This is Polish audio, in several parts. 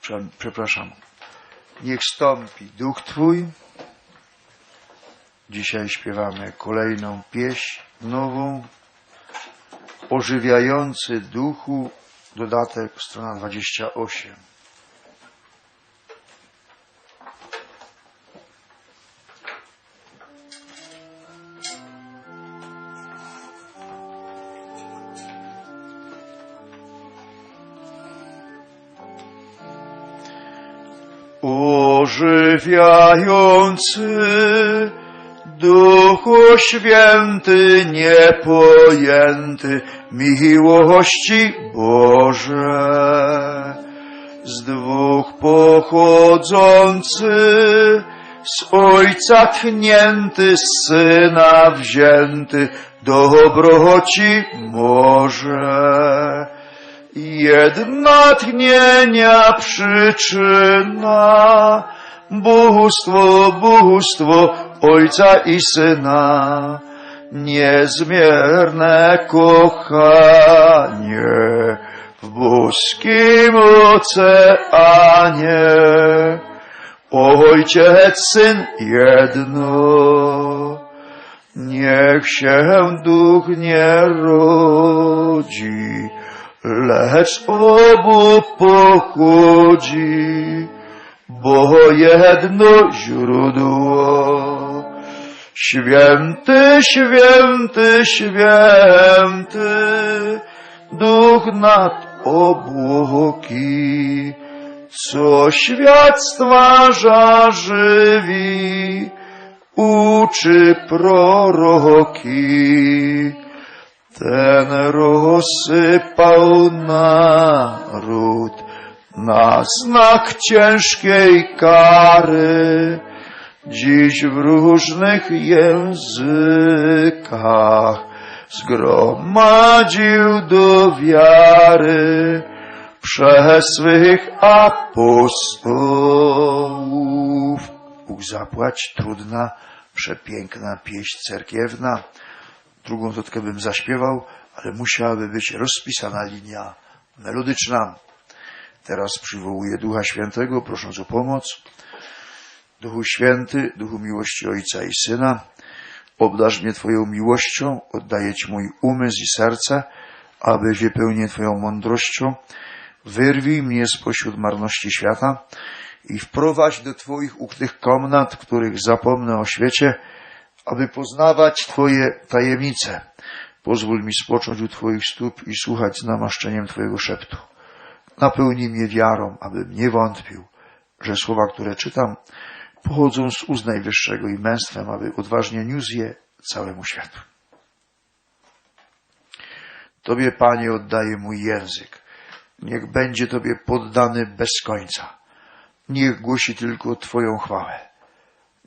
Prze- Przepraszam. Niech stąpi duch Twój. Dzisiaj śpiewamy kolejną pieśń nową. Ożywiający duchu, dodatek, strona 28. Ożywiający Duchu Święty, niepojęty miłości Boże, z dwóch pochodzący, z Ojca tchnięty, z Syna wzięty, dobroci może. Jedna tchnienia przyczyna, bóstwo, bóstwo Ojca i Syna, niezmierne kochanie w boskim oceanie. Ojciec, Syn jedno, niech się duch nie rodzi, lecz obu pochodzi, bo jedno źródło. Święty, święty, święty, duch nad obłoki, co świat stwarza żywi, uczy proroki. Ten rozsypał naród na znak ciężkiej kary, dziś w różnych językach zgromadził do wiary przez swych apostołów. Bóg zapłać, trudna, przepiękna pieśń cerkiewna. Drugą notkę bym zaśpiewał, ale musiałaby być rozpisana linia melodyczna. Teraz przywołuję Ducha Świętego, prosząc o pomoc. Duchu Święty, Duchu miłości Ojca i Syna, obdarz mnie Twoją miłością, oddaję Ci mój umysł i serce, aby wypełnię Twoją mądrością, wyrwij mnie spośród marności świata i wprowadź do Twoich ukrytych komnat, których zapomnę o świecie, aby poznawać Twoje tajemnice. Pozwól mi spocząć u Twoich stóp i słuchać z namaszczeniem Twojego szeptu. Napełnij mnie wiarą, abym nie wątpił, że słowa, które czytam, pochodzą z ust Najwyższego i męstwem, aby odważnie niósł je całemu światu. Tobie, Panie, oddaję mój język. Niech będzie Tobie poddany bez końca. Niech głosi tylko Twoją chwałę.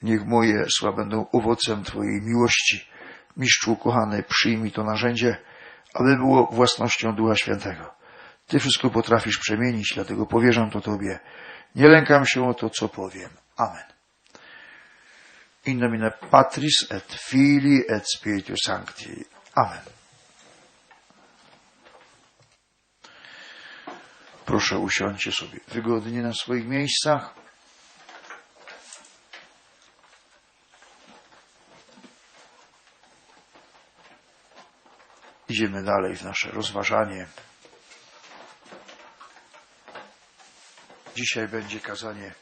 Niech moje słowa będą owocem Twojej miłości. Mistrzu kochany, przyjmij to narzędzie, aby było własnością Ducha Świętego. Ty wszystko potrafisz przemienić, dlatego powierzam to Tobie. Nie lękam się o to, co powiem. Amen. In nomine Patris et Filii et Spiritus Sancti. Amen. Proszę usiądźcie sobie wygodnie na swoich miejscach. Idziemy dalej w nasze rozważanie. Dzisiaj będzie kazanie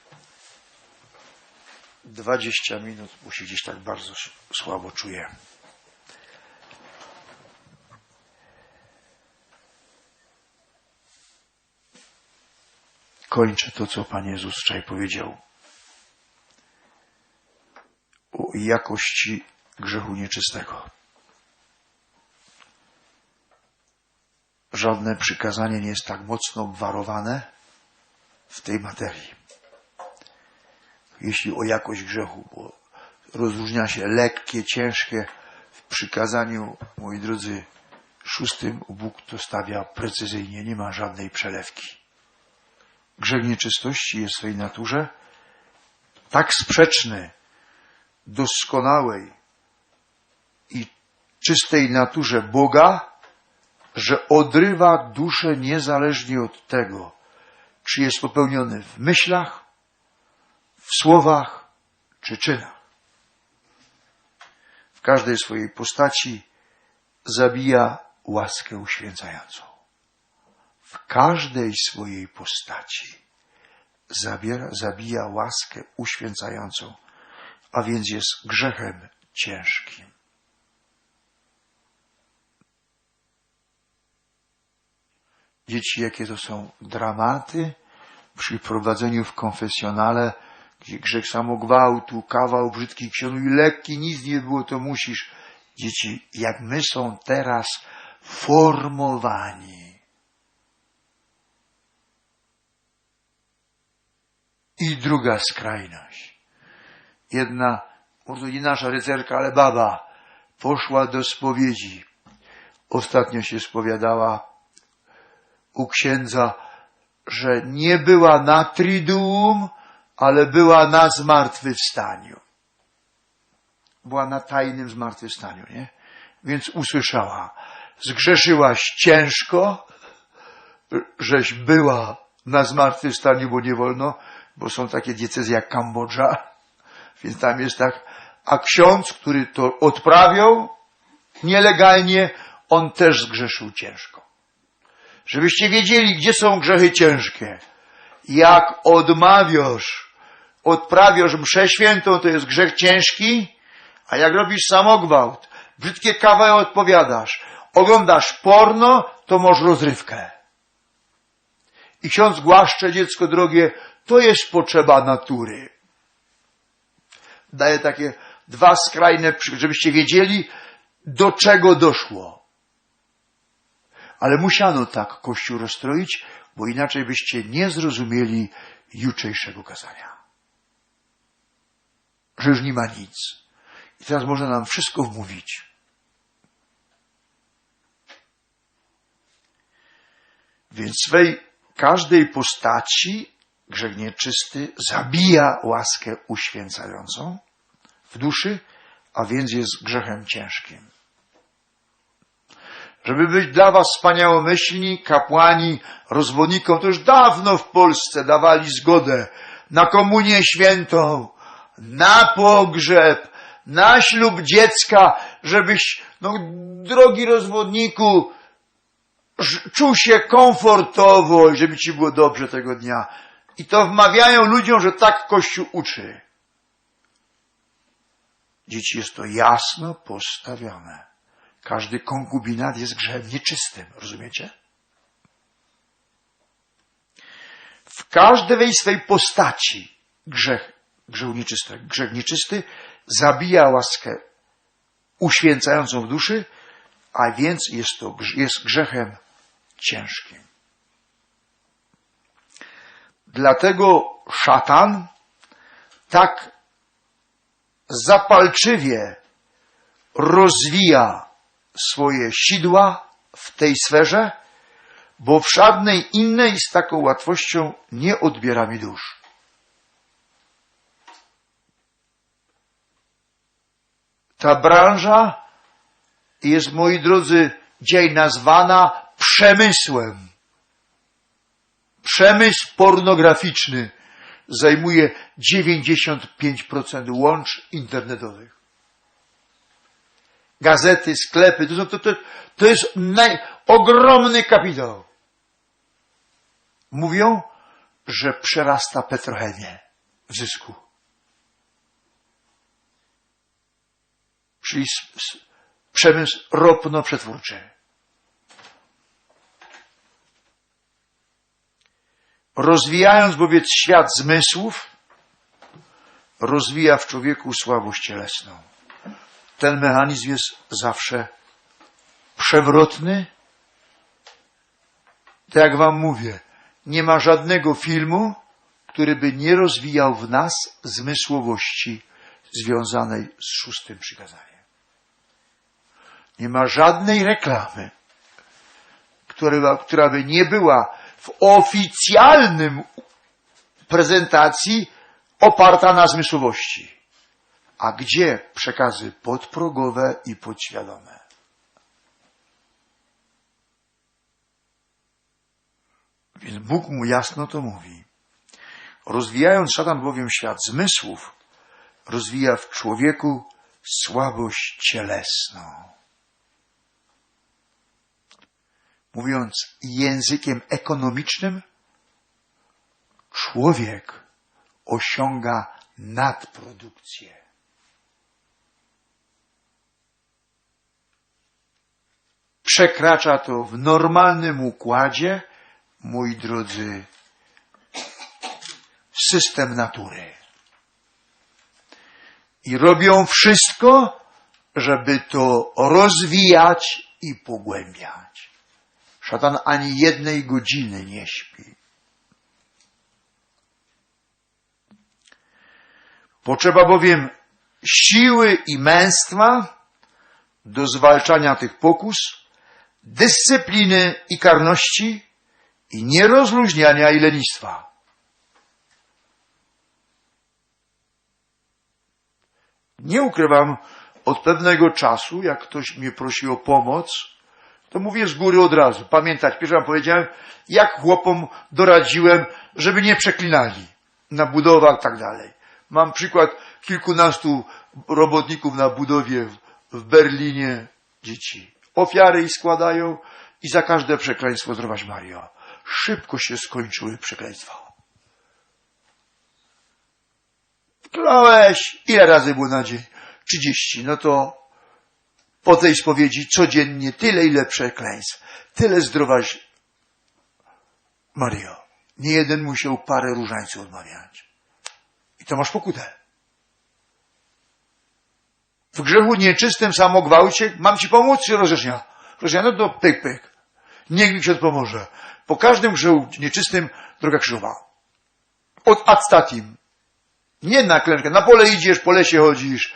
20 minut, bo się gdzieś tak bardzo słabo czuję. Kończę to, co Pan Jezus wczoraj powiedział o jakości grzechu nieczystego. Żadne przykazanie nie jest tak mocno obwarowane w tej materii. Jeśli o jakość grzechu, bo rozróżnia się lekkie, ciężkie. W przykazaniu, moi drodzy, szóstym Bóg to stawia precyzyjnie, nie ma żadnej przelewki. Grzech nieczystości jest w swej naturze tak sprzeczny doskonałej i czystej naturze Boga, że odrywa duszę niezależnie od tego, czy jest popełniony w myślach, w słowach czy czynach. W każdej swojej postaci zabija łaskę uświęcającą. W każdej swojej postaci zabiera, zabija łaskę uświęcającą, a więc jest grzechem ciężkim. Dzieci, jakie to są dramaty przy prowadzeniu w konfesjonale, gdzie grzech samogwałtu, kawał brzydkich książek i lekki, nic nie było, to musisz. Dzieci, jak my są teraz formowani. I druga skrajność. Jedna, może nie nasza rycerka, ale baba, poszła do spowiedzi. Ostatnio się spowiadała u księdza, że nie była na triduum, ale była na zmartwychwstaniu. Była na tajnym zmartwychwstaniu, nie? Więc usłyszała, zgrzeszyłaś ciężko, żeś była na zmartwychwstaniu, bo nie wolno, bo są takie diecezje jak Kambodża, więc tam jest tak, a ksiądz, który to odprawiał nielegalnie, on też zgrzeszył ciężko. Żebyście wiedzieli, gdzie są grzechy ciężkie. Jak odmawiasz, odprawiasz mszę świętą, to jest grzech ciężki, a jak robisz samogwałt, brzydkie kawały odpowiadasz, oglądasz porno, to masz rozrywkę. I ksiądz głaszcze dziecko drogie, to jest potrzeba natury. Daje takie dwa skrajne, żebyście wiedzieli, do czego doszło. Ale musiano tak Kościół rozstroić, bo inaczej byście nie zrozumieli jutrzejszego kazania. Że już nie ma nic. I teraz można nam wszystko wmówić. Więc swej każdej postaci grzech nieczysty zabija łaskę uświęcającą w duszy, a więc jest grzechem ciężkim. Żeby być dla was wspaniałomyślni, kapłani, rozwodnikom, to już dawno w Polsce dawali zgodę na komunię świętą, na pogrzeb, na ślub dziecka, żebyś, no, drogi rozwodniku, czuł się komfortowo i żeby ci było dobrze tego dnia. I to wmawiają ludziom, że tak Kościół uczy. Dzieci jest to jasno postawione. Każdy konkubinat jest grzechem nieczystym, rozumiecie? W każdej swej postaci grzech, grzech nieczysty, grzech nieczysty zabija łaskę uświęcającą w duszy, a więc jest to jest grzechem ciężkim. Dlatego szatan tak zapalczywie rozwija swoje sidła w tej sferze, bo w żadnej innej z taką łatwością nie odbiera mi dusz. Ta branża jest, moi drodzy, dzisiaj nazwana przemysłem. Przemysł pornograficzny zajmuje 95% łącz internetowych gazety, sklepy, to, to, to, to jest naj, ogromny kapitał. Mówią, że przerasta Petrochemię w zysku. Czyli przemysł ropno-przetwórczy. Rozwijając bowiem świat zmysłów, rozwija w człowieku słabość cielesną ten mechanizm jest zawsze przewrotny. Tak jak wam mówię, nie ma żadnego filmu, który by nie rozwijał w nas zmysłowości związanej z szóstym przykazaniem. Nie ma żadnej reklamy, która, która by nie była w oficjalnym prezentacji oparta na zmysłowości. A gdzie przekazy podprogowe i podświadome? Więc Bóg mu jasno to mówi. Rozwijając szatan bowiem świat zmysłów, rozwija w człowieku słabość cielesną. Mówiąc językiem ekonomicznym, człowiek osiąga nadprodukcję. Przekracza to w normalnym układzie, moi drodzy, system natury. I robią wszystko, żeby to rozwijać i pogłębiać. Szatan ani jednej godziny nie śpi. Potrzeba bowiem siły i męstwa do zwalczania tych pokus, dyscypliny i karności i nierozluźniania i lenistwa. Nie ukrywam, od pewnego czasu, jak ktoś mnie prosi o pomoc, to mówię z góry od razu. Pamiętać, pierwszy powiedziałem, jak chłopom doradziłem, żeby nie przeklinali na budowach i tak dalej. Mam przykład kilkunastu robotników na budowie w Berlinie, dzieci. Ofiary ich składają i za każde przekleństwo zdrowaś Mario. Szybko się skończyły przekleństwa. Kląłeś, ile razy było na dzień? 30. No to po tej spowiedzi codziennie tyle, ile przekleństw. Tyle zdrowaś Mario. Nie jeden musiał parę różańców odmawiać. I to masz pokutę. W grzechu nieczystym samogwałcie mam ci pomóc czy rozrzesznia? Rozrzesznia, no to pyk, pyk. Niech mi ksiądz pomoże. Po każdym grzechu nieczystym droga krzyżowa. Od ad statim. Nie na klęczkę. Na pole idziesz, po lesie chodzisz.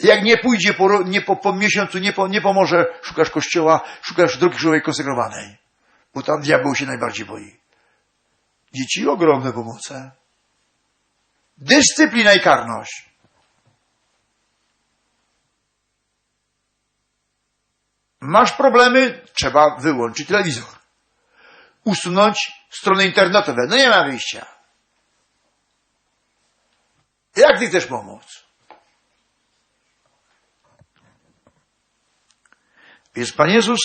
Jak nie pójdzie po, nie po, po miesiącu, nie, po, nie pomoże, szukasz kościoła, szukasz drogi krzyżowej konsegrowanej. Bo tam diabeł się najbardziej boi. Dzieci ogromne pomoce. Dyscyplina i karność. Masz problemy, trzeba wyłączyć telewizor. Usunąć strony internetowe. No nie ma wyjścia. Jak ty chcesz pomóc? Więc Pan Jezus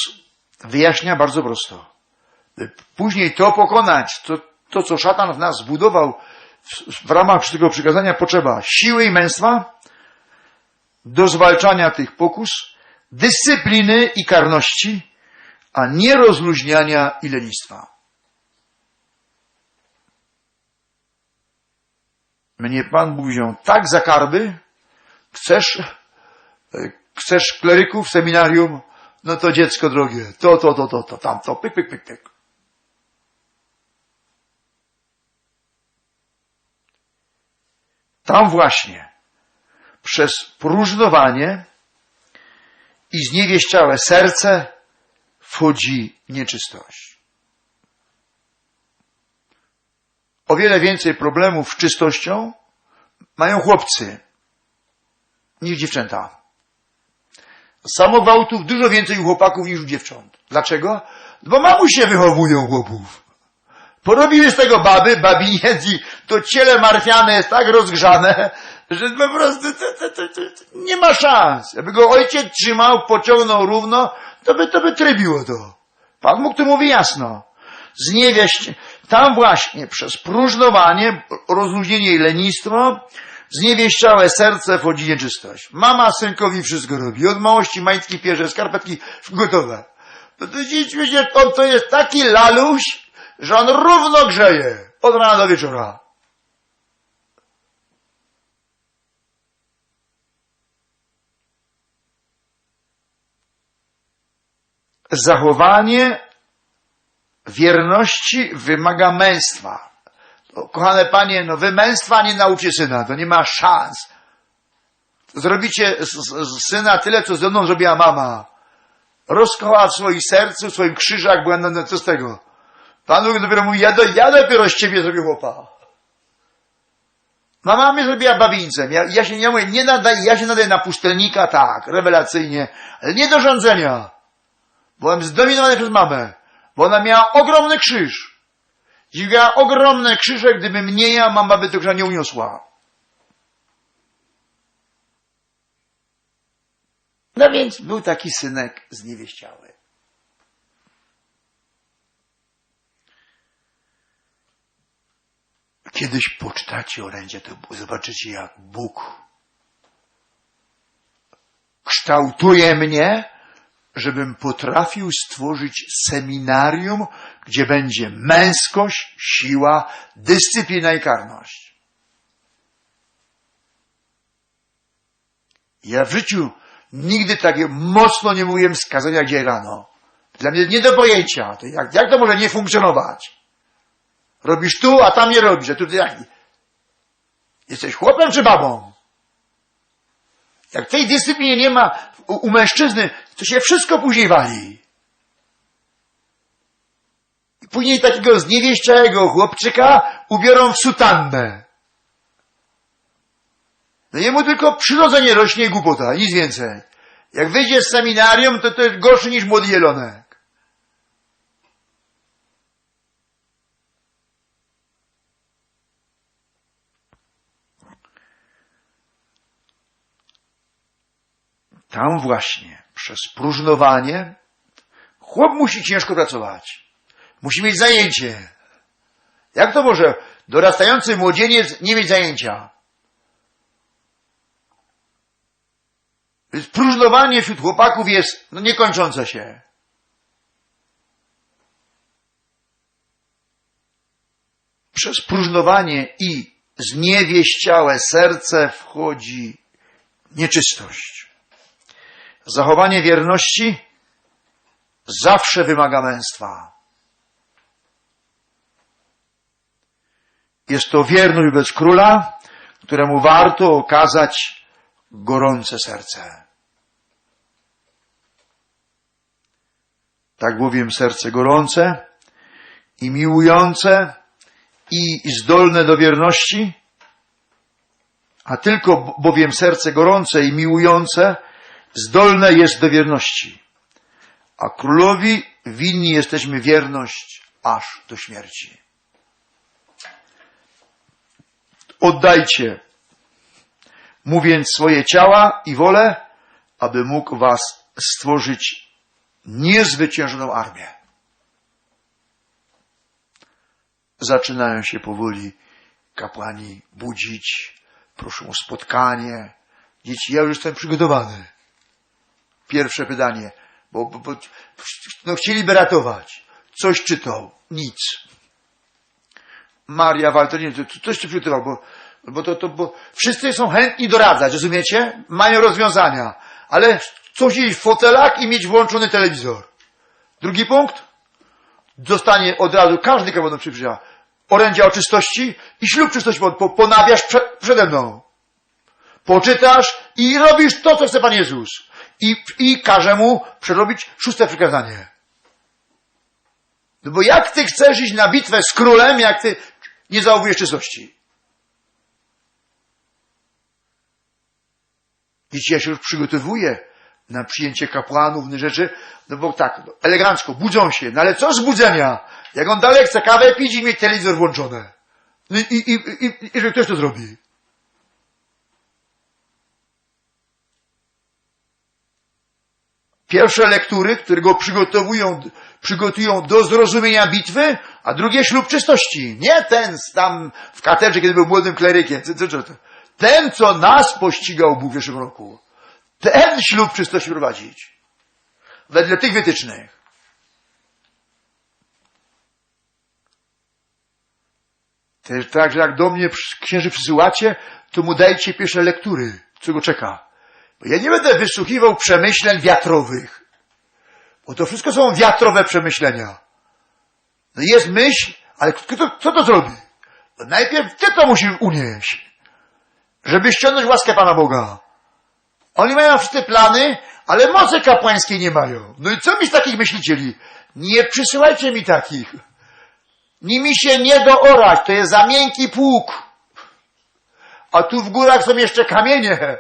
wyjaśnia bardzo prosto. By Później to pokonać, to, to co szatan w nas zbudował w, w ramach tego przykazania, potrzeba siły i męstwa do zwalczania tych pokus, dyscypliny i karności, a nie rozluźniania i lenistwa. Mnie Pan Bóg wziął tak za karby, chcesz, e, chcesz kleryków seminarium, no to dziecko drogie, to, to, to, to, to, tamto, pyk, pyk, pyk, pyk. Tam właśnie przez próżnowanie i zniewieściałe serce wchodzi nieczystość. O wiele więcej problemów z czystością mają chłopcy niż dziewczęta. Samogwałtów dużo więcej u chłopaków niż u dziewcząt. Dlaczego? Bo mamusie wychowują chłopów. Porobiły z tego baby, babiniec to ciele martwiane jest tak rozgrzane, że po prostu nie ma szans. Jakby go ojciec trzymał, pociągnął równo, to by, to by trybiło to. Pan Bóg tu mówi jasno. Zniewieść, tam właśnie przez próżnowanie, rozluźnienie i lenistwo, zniewieściałe serce wchodzi nieczystość. Mama synkowi wszystko robi. Od małości majtki pierze, skarpetki gotowe. No to dziś wiecie, on to jest taki laluś, że on równo grzeje. Od rana do wieczora. Zachowanie wierności wymaga męstwa. Kochane panie, no wy męstwa nie nauczy syna, to nie ma szans. Zrobicie z, z, syna tyle, co ze mną zrobiła mama. Rozkoła w swoim sercu, w swoim krzyżach, na, co z tego? Pan Bóg dopiero mówi, ja, do, ja dopiero z ciebie zrobię chłopa. Mama mnie zrobiła babińcem. Ja, ja się nie mówię, nie nadaję, ja się nadaję na pustelnika, tak, rewelacyjnie, ale nie do rządzenia. Byłem zdominowany przez mamę, bo ona miała ogromny krzyż. Dźwigała ogromne krzyże, gdybym nie ja, mama by tego nie uniosła. No więc był taki synek zniewieściały. Kiedyś poczytacie orędzie, to zobaczycie jak Bóg kształtuje mnie, żebym potrafił stworzyć seminarium, gdzie będzie męskość, siła, dyscyplina i karność. Ja w życiu nigdy tak mocno nie mówiłem skazania gdzie rano. Dla mnie nie do pojęcia. To jak, jak to może nie funkcjonować? Robisz tu, a tam nie robisz. A tu jak? Jesteś chłopem czy babą? Jak tej dyscypliny nie ma u, mężczyzny, to się wszystko później wali. I później takiego zniewieściałego chłopczyka ubiorą w sutannę. No jemu tylko przyrodzenie rośnie głupota, nic więcej. Jak wyjdzie z seminarium, to to jest gorszy niż młody jelonek. Tam właśnie, przez próżnowanie, chłop musi ciężko pracować. Musi mieć zajęcie. Jak to może dorastający młodzieniec nie mieć zajęcia? Więc próżnowanie wśród chłopaków jest no, niekończące się. Przez próżnowanie i zniewieściałe serce wchodzi nieczystość. Zachowanie wierności zawsze wymaga męstwa. Jest to wierność wobec króla, któremu warto okazać gorące serce. Tak bowiem serce gorące i miłujące i zdolne do wierności, a tylko bowiem serce gorące i miłujące zdolne jest do wierności. A królowi winni jesteśmy wierność aż do śmierci. Oddajcie mu swoje ciała i wolę, aby mógł was stworzyć niezwyciężoną armię. Zaczynają się powoli kapłani budzić, proszą o spotkanie. Dzieci, ja już jestem przygotowany. Pierwsze pytanie, bo, bo, bo no chcieliby ratować. Coś czytał, nic. Maria Walter, coś ty przygotował, bo, bo to, to, bo wszyscy są chętni doradzać, rozumiecie? Mają rozwiązania, ale chcą siedzieć w fotelach i mieć włączony telewizor. Drugi punkt, dostanie od razu każdy kawałek przyjrzał orędzia o czystości i ślub czystości po, ponawiasz prze, przede mną. Poczytasz i robisz to, co chce Pan Jezus. I, i każe mu przerobić szóste przykazanie. No bo jak ty chcesz iść na bitwę z królem, jak ty nie zachowujesz czystości? Dzieci, ja się już przygotowuję na przyjęcie kapłanów, inne rzeczy, no bo tak, no, elegancko, budzą się, no ale co z budzenia? Jak on dalej chce kawę pić i mieć telewizor włączony. No i, i, i, i, i że ktoś to zrobi. Pierwsze lektury, które go przygotowują, przygotują do zrozumienia bitwy, a drugie ślub czystości. Nie ten tam w katedrze, kiedy był młodym klerykiem. Ten, co nas pościgał Bóg w zeszłym roku. Ten ślub czystości prowadzić. Wedle tych wytycznych. Też tak, że jak do mnie księży przysyłacie, to mu dajcie pierwsze lektury, co go czeka. Bo ja nie będę wysłuchiwał przemyśleń wiatrowych. Bo to wszystko są wiatrowe przemyślenia. No jest myśl, ale kto, kto to zrobi? No najpierw ty to musisz unieść. Żeby ściągnąć łaskę Pana Boga. Oni mają wszystkie plany, ale mocy kapłańskiej nie mają. No i co mi z takich myślicieli? Nie przysyłajcie mi takich. Nimi się nie doorać, to jest za miękki pług. A tu w górach są jeszcze kamienie.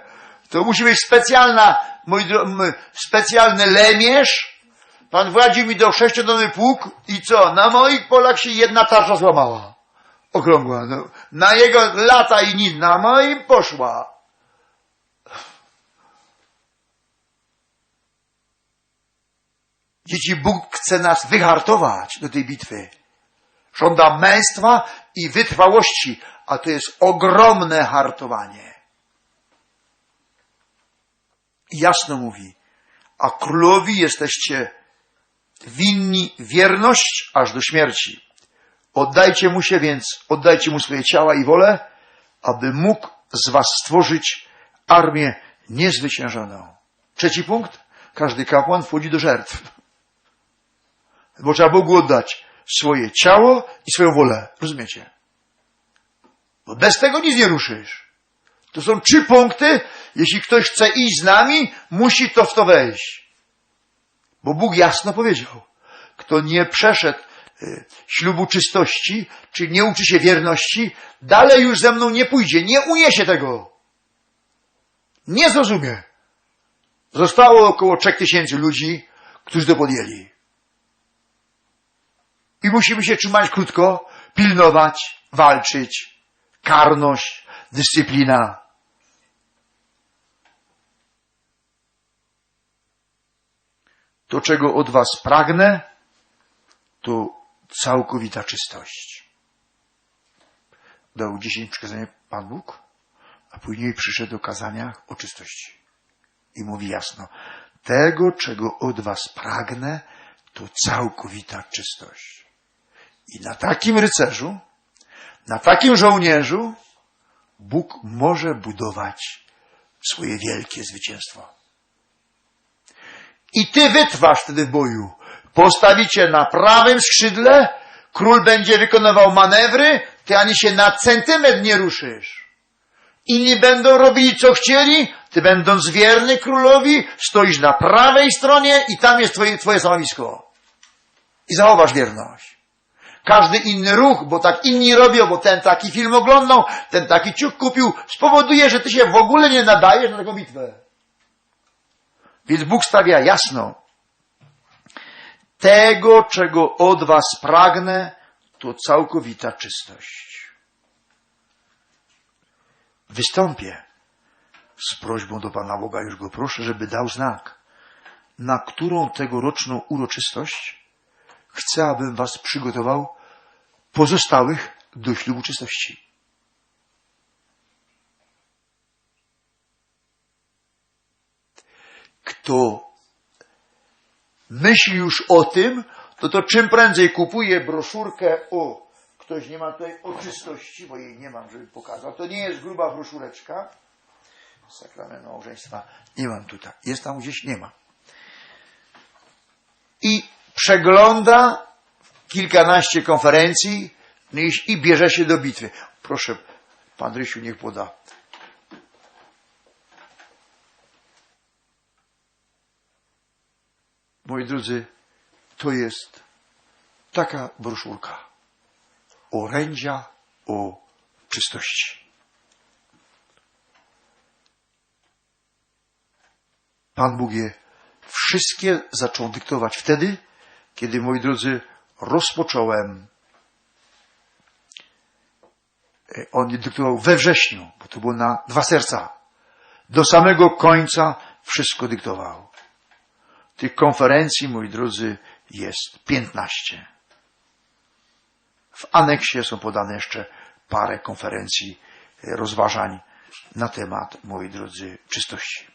To musi być specjalna, mój, specjalny lemierz, Pan władził mi do sześciodomy pług i co? Na moich polach się jedna tarcza złamała. Okrągła. No. Na jego lata i nic, na moim poszła. Dzieci, Bóg chce nas wyhartować do tej bitwy. Żąda męstwa i wytrwałości, a to jest ogromne hartowanie. I jasno mówi, a królowi jesteście winni wierność aż do śmierci. Oddajcie mu się więc, oddajcie mu swoje ciała i wolę, aby mógł z was stworzyć armię niezwyciężoną. Trzeci punkt. Każdy kapłan wchodzi do żertw. Bo trzeba Bogu oddać swoje ciało i swoją wolę. Rozumiecie? Bo bez tego nic nie ruszysz. To są trzy punkty. Jeśli ktoś chce iść z nami, musi to w to wejść. Bo Bóg jasno powiedział, kto nie przeszedł y, ślubu czystości, czy nie uczy się wierności, dalej już ze mną nie pójdzie, nie uniesie tego. Nie zrozumie. Zostało około trzech tysięcy ludzi, którzy to podjęli. I musimy się trzymać krótko, pilnować, walczyć, karność, dyscyplina. To, czego od was pragnę, to całkowita czystość. Dał dziesięć przykazań Pan Bóg, a później przyszedł do kazania o czystości. I mówi jasno, tego, czego od was pragnę, to całkowita czystość. I na takim rycerzu, na takim żołnierzu Bóg może budować swoje wielkie zwycięstwo. I ty wytrwasz wtedy w boju. Postawicie na prawym skrzydle, król będzie wykonywał manewry, ty ani się na centymetr nie ruszysz. Inni będą robili co chcieli, ty będąc wierny królowi, stoisz na prawej stronie i tam jest twoje, twoje stanowisko. I zachowasz wierność. Każdy inny ruch, bo tak inni robią, bo ten taki film oglądał, ten taki ciuch kupił, spowoduje, że ty się w ogóle nie nadajesz na taką bitwę. Więc Bóg stawia jasno. Tego, czego od was pragnę, to całkowita czystość. Wystąpię z prośbą do Pana Boga, już go proszę, żeby dał znak, na którą tegoroczną uroczystość chcę, abym was przygotował pozostałych do ślubu czystości. Kto myśli już o tym, to to czym prędzej kupuje broszurkę o, ktoś nie ma tutaj o czystości, bo jej nie mam, żeby pokazał. To nie jest gruba broszureczka. Sakrament małżeństwa nie mam tutaj. Jest tam gdzieś? Nie ma. I przegląda kilkanaście konferencji i bierze się do bitwy. Proszę, pan Rysiu niech poda. Moi drodzy, to jest taka broszurka. Orędzia o czystości. Pan Bóg je wszystkie zaczął dyktować wtedy, kiedy, moi drodzy, rozpocząłem. e, On dyktował we wrześniu, bo to było na dwa serca. Do samego końca wszystko dyktował. Tych konferencji, moi drodzy, jest 15. W aneksie są podane jeszcze parę konferencji, e, rozważań na temat, moi drodzy, czystości.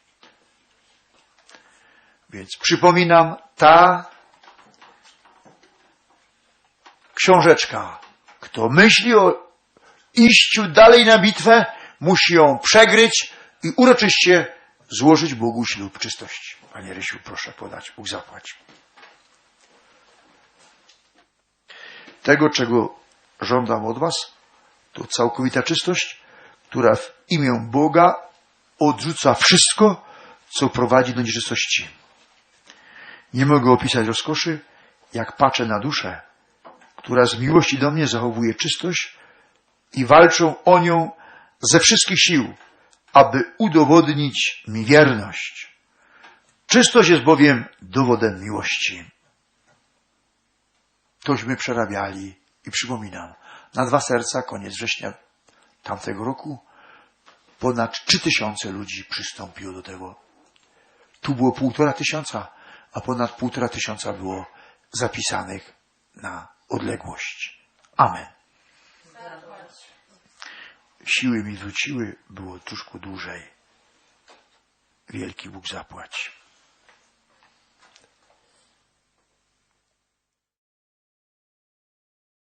Więc przypominam, ta książeczka, kto myśli o iściu dalej na bitwę, musi ją przegryć i uroczyście złożyć Bogu ślub czystości. Panie Rysiu, proszę podać, Bóg zapłać. Tego, czego żądam od Was, to całkowita czystość, która w imię Boga odrzuca wszystko, co prowadzi do nieczystości. Nie mogę opisać rozkoszy, jak patrzę na duszę, która z miłości do mnie zachowuje czystość i walczą o nią ze wszystkich sił, aby udowodnić mi wierność. Czystość jest bowiem dowodem miłości. tośmy przerabiali i przypominam, na dwa serca, koniec września tamtego roku, ponad trzy tysiące ludzi przystąpiło do tego. Tu było półtora tysiąca, a ponad półtora tysiąca było zapisanych na odległość. Amen. Siły mi wróciły, było troszkę dłużej. Wielki Bóg zapłać.